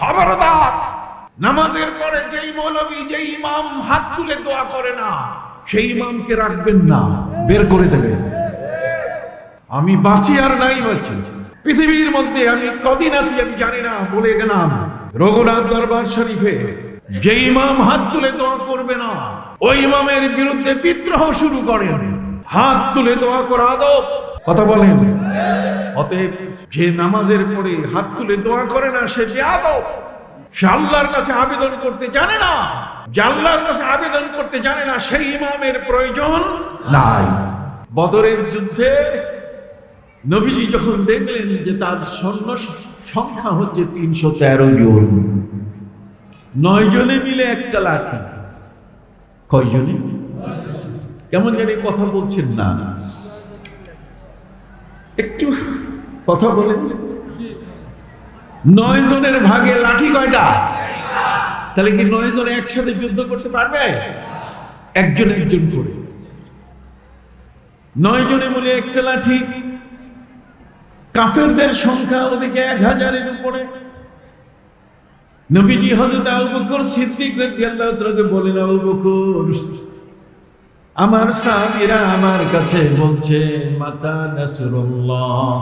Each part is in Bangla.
খবরদার। নামাজের পরে যেই মৌলবী, যেই ইমাম হাত তুলে দোয়া করে না, সেই ইমামকে রাখবেন না, বের করে দেবেন। আমি বাঁচি আর নাই বাঁচি। পৃথিবীর মধ্যে আমি কদিন আছি আমি জানি না, বলে গেলাম। রঘুনাথ দরবার শরীফে যে ইমাম হাত তুলে দোয়া করবে না, ওই ইমামের বিরুদ্ধে বিদ্রোহ শুরু করেন। হাত তুলে দোয়া করা আদব কথা বলেন। অতএব যে নামাজের পরে হাত তুলে দোয়া করে না, সে যে আদব, সে আল্লাহর কাছে আবেদন করতে জানে না, যে কাছে আবেদন করতে জানে না, সেই ইমামের প্রয়োজন নাই। বদরের যুদ্ধে নবীজি যখন দেখলেন যে তার সৈন্য সংখ্যা হচ্ছে তিনশো তেরো জন, নয় জনে মিলে একটা লাঠি। কয়জনে? কেমন জানি কথা বলছেন না। একটু কথা বলেন নয় জনের ভাগে লাঠি কয়টা? তাহলে কি নয় জন একসাথে যুদ্ধ করতে পারবে? একজন একজন করে। নয় জনে মিলে একটা লাঠি। কাফেরদের সংখ্যা ওদিকে এক হাজারের উপরে। নবীজি হযরত আবু বকর সিদ্দিক রাদিয়াল্লাহু তাআলাকে বলেন, আবু বকর আমার সাহাবীরা আমার কাছে বলছে, মাতা নাসরুল্লাহ,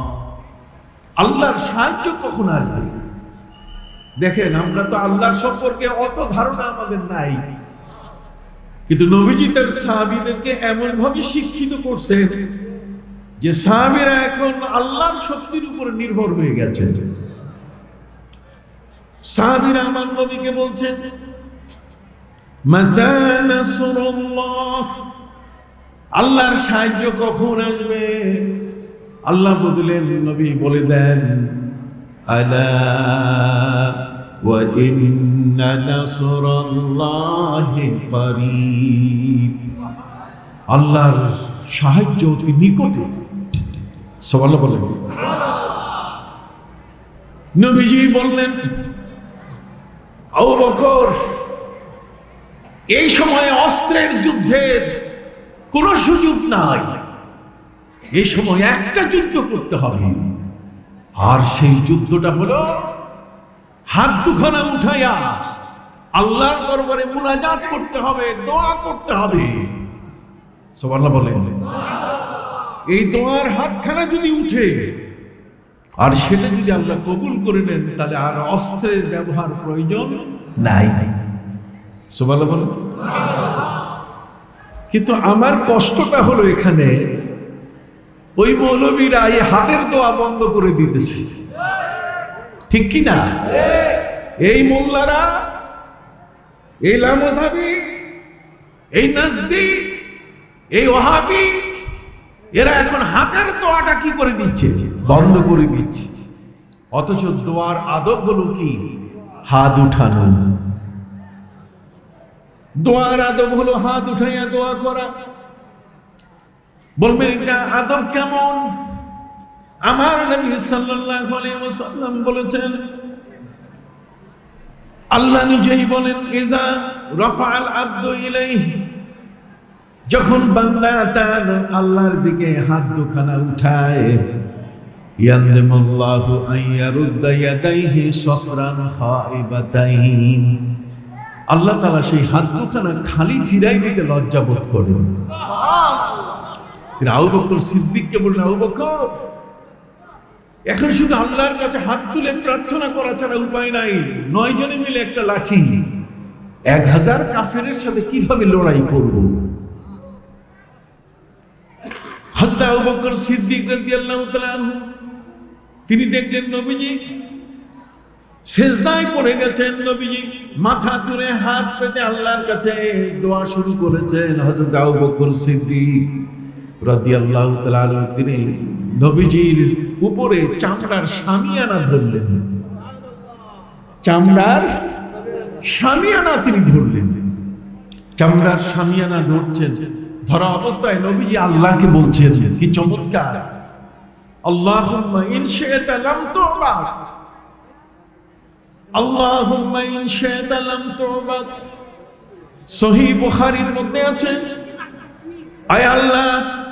আল্লাহর সাহায্য কখন আসবে? দেখেন, আমরা তো আল্লাহর সম্পর্কে অত ধারণা আমাদের নাই। কিন্তু নবীজি তার সাহাবীদেরকে এমন ভাবে শিক্ষিত করছেন যে সাহাবীরা এখন আল্লাহর শক্তির উপর নির্ভর হয়ে গেছে। সাহাবীরা আমার নবীকে বলছেন মাতা নাসরুল্লাহ আল্লাহর সাহায্য কখন আসবে? আল্লাহ বদলেন, নবী বলে দেন, আলা নাসরাল্লাহি করিব। আল্লাহর সাহায্য অতি নিকটে। সবাল বলেন। নবীজি বললেন, আবু এই সময় অস্ত্রের যুদ্ধের কোনো সুযোগ নাই। এ সময় একটা যুদ্ধ করতে হবে। আর সেই যুদ্ধটা হলো হাত দুখানা উঠাইয়া আল্লাহর দরবারে মুনাজাত করতে হবে, দোয়া করতে হবে। সোমাল্লাহ বলেন। এই দোয়ার হাতখানা যদি উঠে, আর সেটা যদি আল্লাহ কবুল করে নেন, তাহলে আর অস্ত্রের ব্যবহার প্রয়োজন নাই। সোমাল্লাহ বলেন। কিন্তু আমার কষ্টটা হলো এখানে। ওই মৌলবীরা এই হাতের দোয়া বন্ধ করে দিতেছে। ঠিক কি না? এই মোল্লারা, এই লামসাবি, এই নাজদি, এই ওহাবি, এরা এখন হাতের দোয়াটা কি করে দিচ্ছে? বন্ধ করে দিচ্ছে। অথচ দোয়ার আদব হলো কি? হাত উঠানো। দোয়ার আদব হলো হাত উঠাইয়া দোয়া করা। বলবেন, এটা আদব কেমন? আমার নবী সাল্লাল্লাহু আলাইহি ওয়াসাল্লাম বলেছেন, আল্লাহ নিজেই বলেন ইজা রাফাআল আব্দু ইলাইহি। যখন বান্দা তার আল্লাহর দিকে হাত দুখানা উঠায়, ইয়ানদিমুল্লাহু আন ইয়ারুদ্দা ইয়াদাইহি সফরান খাইবাতাইন। আল্লাহ তালা সেই হাত দুখানা খালি ফিরাই দিতে লজ্জা বোধ করেন। তিনি বকর সিদ্দিককে বললেন বকর, এখন শুধু আল্লাহর কাছে হাত তুলে প্রার্থনা করা ছাড়া উপায় নাই। নয় জনে মিলে একটা লাঠি এক হাজার কাফেরের সাথে কীভাবে লড়াই করব? হযরত আবু বকর সিদ্দিক রাদিয়াল্লাহু তিনি দেখলেন নবীজি সেজদায় পড়ে গেছেন নবীজি, মাথা তুলে হাত পেতে আল্লাহর কাছে দোয়া শুরু করেছেন হযরত আবু বকর সিদ্দিক রাদিয়াল্লাহু তাআলা তিনি নবীজির উপরে চামড়ার সামিয়ানা ধরলেন। চামড়ার সামিয়ানা তিনি ধরলেন। চামড়ার সামিয়ানা ধরছেন। ধরা অবস্থায় নবীজি আল্লাহকে বলছেন, কি চমৎকার। আল্লাহুম্মা ইন শি'তা লাম তু'বাদ আল্লাহুম্মা ইন শি'তা লাম তু'বাদ সহিহ বুখারীর মধ্যে আছে আয় আল্লাহ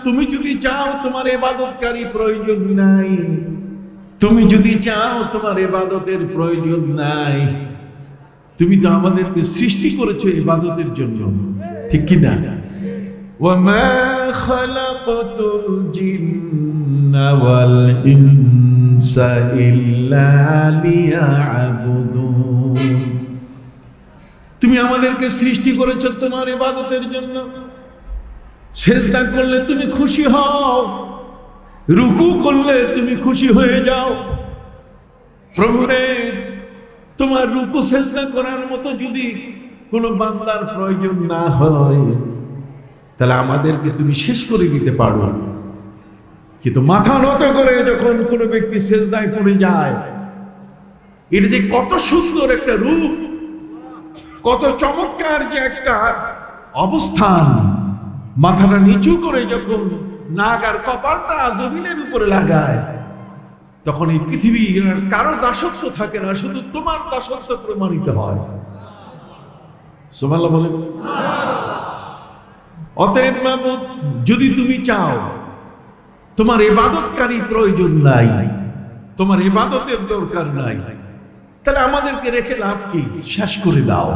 তুমি যদি চাও তোমার ইবাদতকারী প্রয়োজন নাই তুমি যদি চাও তোমার এবাদতের প্রয়োজন নাই তুমি তো আমাদেরকে সৃষ্টি করেছো ইবাদতের জন্য ঠিক কি না وما خلقت الجن والإنس إلا ليعبدون তুমি আমাদেরকে সৃষ্টি করেছো তোমার ইবাদতের জন্য সেজদা করলে তুমি খুশি হও রুকু করলে তুমি খুশি হয়ে যাও প্রভুরে তোমার রুকু সেজদা করার মতো যদি কোনো বান্দার প্রয়োজন না হয় তাহলে আমাদেরকে তুমি শেষ করে দিতে পারো কিন্তু মাথা নত করে যখন কোনো ব্যক্তি সেজদায় পড়ে যায় এটা যে কত সুন্দর একটা রূপ, কত চমৎকার যে একটা অবস্থান, মাথাটা নিচু করে যখন নাক আর কপালটা জমিনের উপরে লাগায়, তখন এই পৃথিবীর কারও দাসত্ব থাকে না, শুধু তোমার দাসত্ব প্রমাণিত হয়। সোমাল্লা বলে অতএব মাহমুদ, যদি তুমি চাও তোমার এবাদতকারী প্রয়োজন নাই। তোমার এবাদতের দরকার নাই। তাহলে আমাদেরকে রেখে লাভ কি? শেষ করে দাও।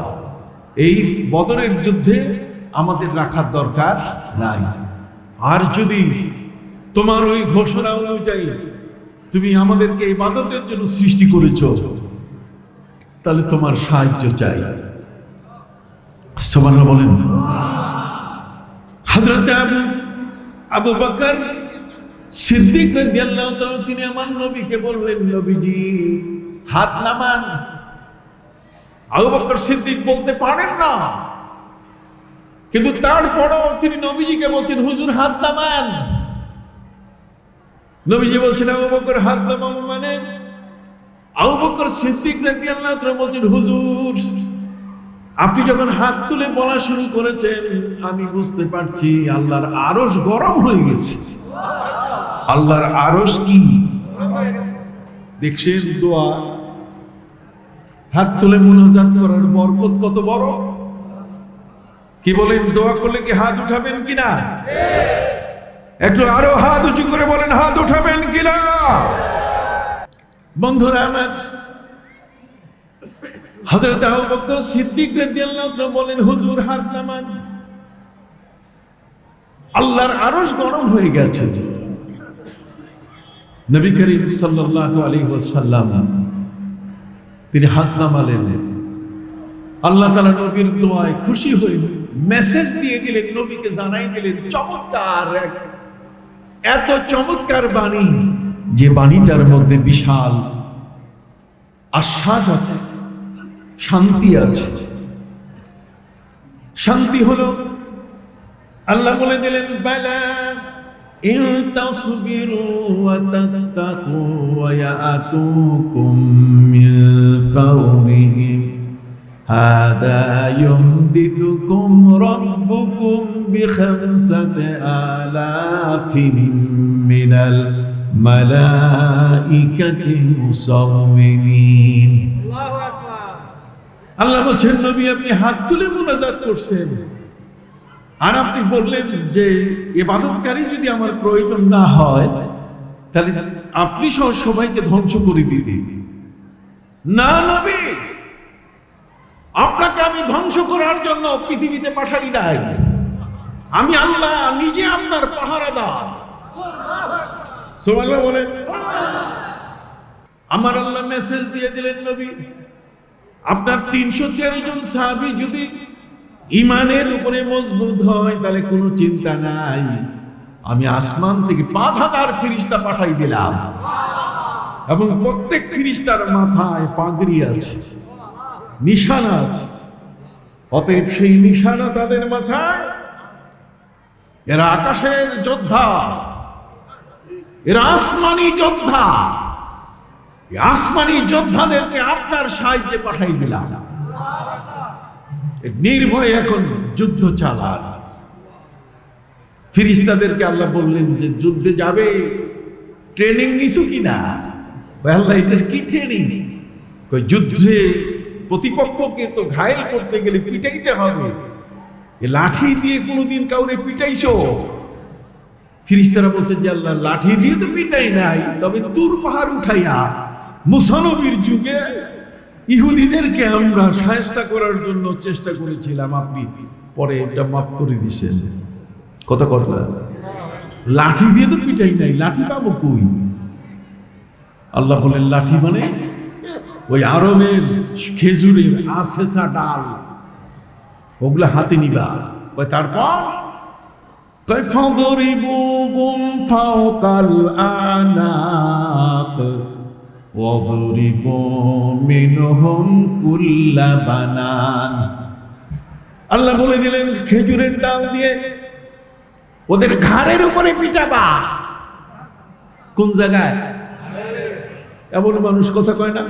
এই বদরের যুদ্ধে আমাদের রাখার দরকার নাই। আর যদি তোমার ওই ঘোষণা অনুযায়ী তুমি আমাদেরকে ইবাদতের জন্য সৃষ্টি করেছ, তাহলে তোমার সাহায্য চাই। সবার বলেন। হযরত আবু আবু বকর সিদ্দিক তিনি আমার নবীকে বললেন, নবীজি, হাত নামান। সিদ্দিক বলতে পারেন না। কিন্তু তারপরও তিনি নবীজিকে বলছেন, হুজুর, হাত নামান। নবীজি বলছেন, আবু হাত নামাবো মানে? আবু সিদ্দিক রাদিয়াল্লাহু বলছেন, হুজুর, আপনি যখন হাত তুলে বলা শুরু করেছেন, আমি বুঝতে পারছি আল্লাহর আরস গরম হয়ে গেছে। আল্লাহর আরস কি? দেখছেন দোয়া? হাত তুলে মুনাজাত করার বরকত কত বড়? কি বলেন, দোয়া করলে কি হাত উঠাবেন কিনা? একটু আরও হাত উঁচু করে বলেন, হাত উঠাবেন কিনা? বন্ধুরা আমার, হযরত আবু বকর সিদ্দিক বলেন, হুজুর, হাত নামান। আল্লাহর আরশ গরম হয়ে গেছে। নবী করিম সাল্লাল্লাহু আলাইহি ওয়াসাল্লাম তিনি হাত নামালেন। আল্লাহ তালা নবীর দোয়ায় খুশি হয়ে মেসেজ দিয়ে দিলেন, নবীকে জানাই দিলেন, চমৎকার এক, এত চমৎকার বাণী, যে বাণীটার মধ্যে বিশাল আশ্বাস আছে, শান্তি আছে। শান্তি হলো, আল্লাহ বলে দিলেন, বালা ইন তাসবিরু ওয়া তাত্তাকু ওয়া ইয়াতুকুম মিন ফাওরিহিম هذا يمددكم ربكم بخمسة آلاف من الملائكة مصومين আল্লাহ বলছেন নবী আপনি হাত তুলে মোনাজাত করছেন আর আপনি বললেন যে এবাদতকারী যদি আমার প্রয়োজন না হয়, তাহলে আপনি সহ সবাইকে ধ্বংস করে দিতে না নবী, আপনাকে আমি ধ্বংস করার জন্য পৃথিবীতে পাঠাই নাই। আমি আল্লাহ নিজে আপনার পাহারাদার। সোমাল্লাহ বলেন। আমার আল্লাহ মেসেজ দিয়ে দিলেন নবী, আপনার তিনশো তেরো জন সাহাবি যদি ইমানের উপরে মজবুত হয়, তাহলে কোনো চিন্তা নাই। আমি আসমান থেকে পাঁচ হাজার ফিরিস্তা পাঠাই দিলাম। এবং প্রত্যেক ফিরিস্তার মাথায় পাগড়ি আছে, নিশানা আছে। অতএব সেই নিশানা তাদের মাথায়। এরা আকাশের যোদ্ধা, এরা আসমানি যোদ্ধা। আসমানি যোদ্ধাদেরকে আপনার সাহায্যে পাঠাই দিলাম। নির্ভয়ে এখন যুদ্ধ চালান। ফিরিস্তাদেরকে আল্লাহ বললেন যে, যুদ্ধে যাবে? ট্রেনিং নিছু কিনা? আল্লাহ, এটার কি ট্রেনিং যুদ্ধে প্রতিপক্ষকে তো ঘায়েল করতে গেলে পিটাইতে হবে। লাঠি দিয়ে কোনোদিন কাউরে পিটাইছ? ফিরিস্তারা বলছে যে, আল্লাহ, লাঠি দিয়ে তো পিটাই নাই, তবে তুর পাহাড় উঠাইয়া মুসানবীর যুগে ইহুদিদেরকে আমরা সায়স্তা করার জন্য চেষ্টা করেছিলাম, আপনি পরে এটা মাফ করে দিছেন। কথা কথা লাঠি দিয়ে তো পিটাই নাই, লাঠি পাবো কই? আল্লাহ বলেন, লাঠি মানে ওই আরবের খেজুরের আশেসা ডাল, ওগুলা হাতে নিবা। তারপর কয় ফাদরিবুহুম ফাওকাল বানান। আল্লাহ বলে দিলেন, খেজুরের ডাল দিয়ে ওদের ঘাড়ের উপরে পিটাবা কোন জায়গায়? এমন মানুষ কথা কয় না?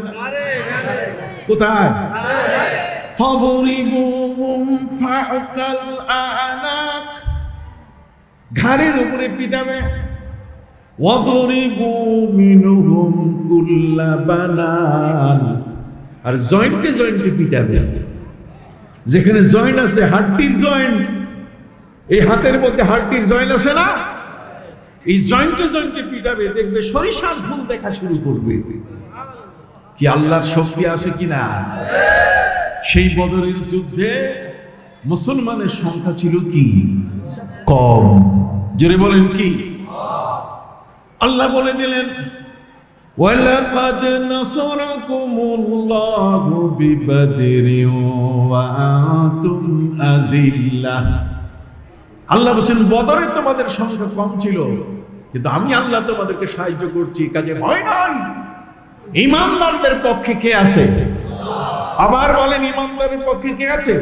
কোথায়? ঘাড়ের উপরে পিটাবে আর জয়েন্টে জয়েন্টে পিটাবে। যেখানে জয়েন্ট আছে হাড্ডির জয়েন্ট। এই হাতের মধ্যে হাড্ডির জয়েন্ট আছে না? এই জয়েন্টে জয়েন্টে পিটাবে, দেখবে সরিষার ফুল দেখা শুরু করবে। কি আল্লাহর শক্তি আছে কিনা? সেই বদরের যুদ্ধে মুসলমানের সংখ্যা ছিল কি? কম। জোরে বলেন কি? আল্লাহ বলে দিলেন وَلَقَدْ نَصَرَكُمُ اللَّهُ بِبَدْرٍ وَأَنْتُمْ أَذِلَّةٌ আল্লাহ বলছেন বদরে তোমাদের সংখ্যা কম ছিল কিন্তু আমি আল্লাহ তোমাদেরকে সাহায্য করছি কাজে ভয় নয় ইমানদারদের পক্ষে কে আছে আবার বলেন ইমানদারের পক্ষে কে আছে